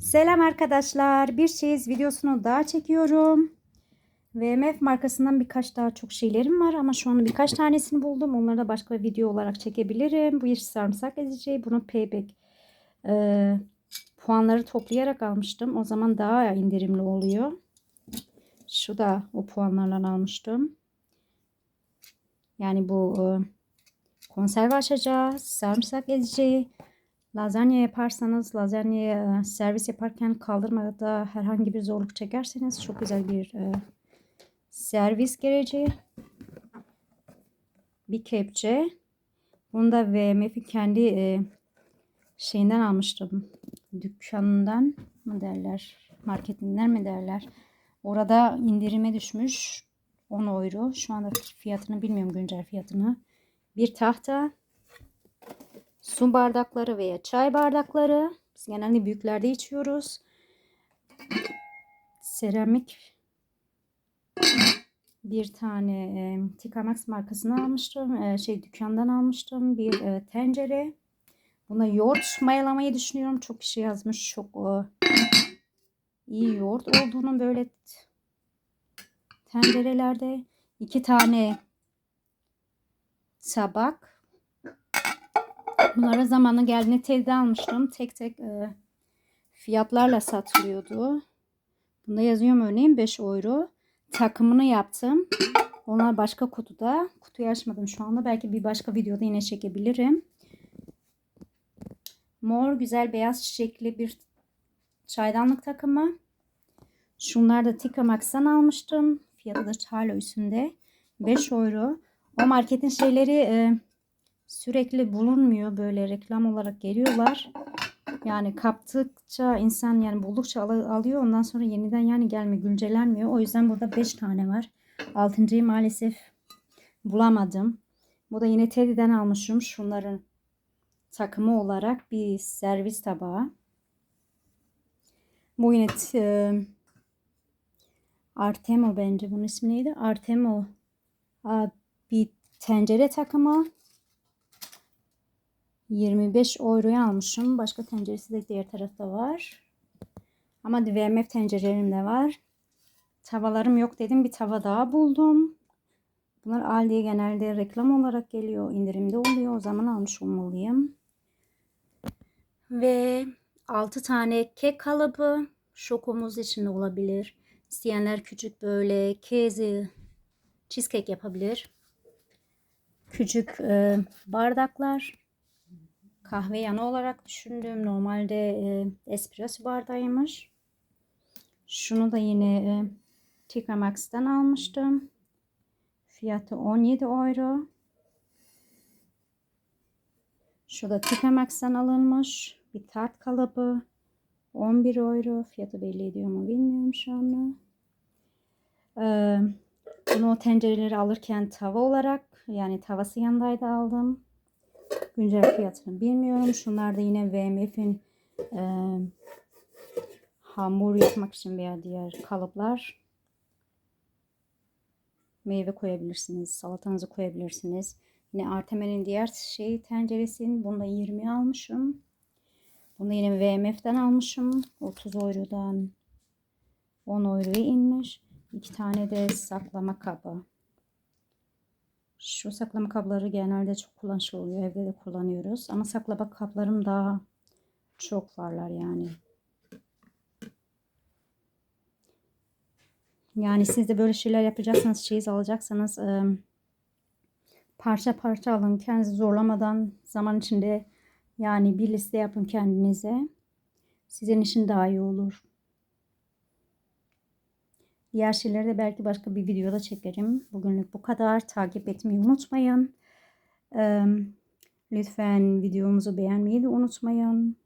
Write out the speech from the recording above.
Selam arkadaşlar. Bir çeyiz videosunu daha çekiyorum. VMF markasından birkaç daha çok şeylerim var ama şu an birkaç tanesini buldum. Onları da başka bir video olarak çekebilirim. Bu bir sarımsak ezici. Bunu payback e, puanları toplayarak almıştım. O zaman daha indirimli oluyor. Şu da o puanlardan almıştım. Yani bu e, konserve açacağı, sarımsak ezici, Lazanya yaparsanız lazanyayı e, servis yaparken kaldırmada herhangi bir zorluk çekerseniz çok güzel bir e, servis gereci. Bir kepçe. Bunu da VMF'in kendi e, şeyinden almıştım. Dükkanından mı derler? Marketinden mi derler? Orada indirime düşmüş. 10 euro. Şu anda fiyatını bilmiyorum güncel fiyatını. Bir tahta su bardakları veya çay bardakları. Biz genelde büyüklerde içiyoruz. Seramik bir tane e, Tikamax markasını almıştım. E, şey dükkandan almıştım. Bir e, tencere. Buna yoğurt mayalamayı düşünüyorum. Çok kişi yazmış. Çok e, iyi yoğurt olduğunu böyle tencerelerde. iki tane tabak Bunlara zamanı geldiğinde telde almıştım. Tek tek e, fiyatlarla satılıyordu. Bunda yazıyorum örneğin 5 euro. Takımını yaptım. Onlar başka kutuda. Kutuyu açmadım şu anda. Belki bir başka videoda yine çekebilirim. Mor güzel beyaz çiçekli bir çaydanlık takımı. Şunlar da Tika Max'tan almıştım. Fiyatı da hala üstünde. 5 euro. O marketin şeyleri e, sürekli bulunmuyor. Böyle reklam olarak geliyorlar. Yani kaptıkça insan yani buldukça al alıyor. Ondan sonra yeniden yani gelme güncellenmiyor. O yüzden burada 5 tane var. 6.yı maalesef bulamadım. Bu da yine Teddy'den almışım. Şunların takımı olarak bir servis tabağı. Bu yine e, Artemo bence. Bunun ismi neydi? Artemo. Bir tencere takımı. 25 euroya almışım. Başka tenceresi de diğer tarafta var. Ama VMF tencerelerim de var. Tavalarım yok dedim. Bir tava daha buldum. Bunlar Aldi'ye genelde reklam olarak geliyor. indirimde oluyor. O zaman almış olmalıyım. Ve 6 tane kek kalıbı. Şokomuz içinde olabilir. İsteyenler küçük böyle kezi cheesecake yapabilir. Küçük e, bardaklar kahve yanı olarak düşündüğüm normalde e, espresso bardağıymış. Şunu da yine e, Tika Max'tan almıştım. Fiyatı 17 euro. Şu da Tika Max'tan alınmış. Bir tart kalıbı. 11 euro. Fiyatı belli ediyor mu bilmiyorum şu anda. Ee, bunu o tencereleri alırken tava olarak yani tavası yanındaydı aldım. Güncel fiyatını bilmiyorum. Şunlar da yine VMF'in e, hamur yapmak için veya diğer kalıplar. Meyve koyabilirsiniz. Salatanızı koyabilirsiniz. Yine Artemen'in diğer şey tenceresinin. Bunda 20 almışım. Bunu yine VMF'den almışım. 30 eurodan 10 euroya inmiş. İki tane de saklama kabı. Şu saklama kapları genelde çok kullanışlı oluyor. Evde de kullanıyoruz. Ama saklama kaplarım daha çok varlar yani. Yani siz de böyle şeyler yapacaksanız, çeyiz alacaksanız parça parça alın. Kendinizi zorlamadan zaman içinde yani bir liste yapın kendinize. Sizin için daha iyi olur. Diğer şeyleri de belki başka bir videoda çekerim. Bugünlük bu kadar. Takip etmeyi unutmayın. Lütfen videomuzu beğenmeyi de unutmayın.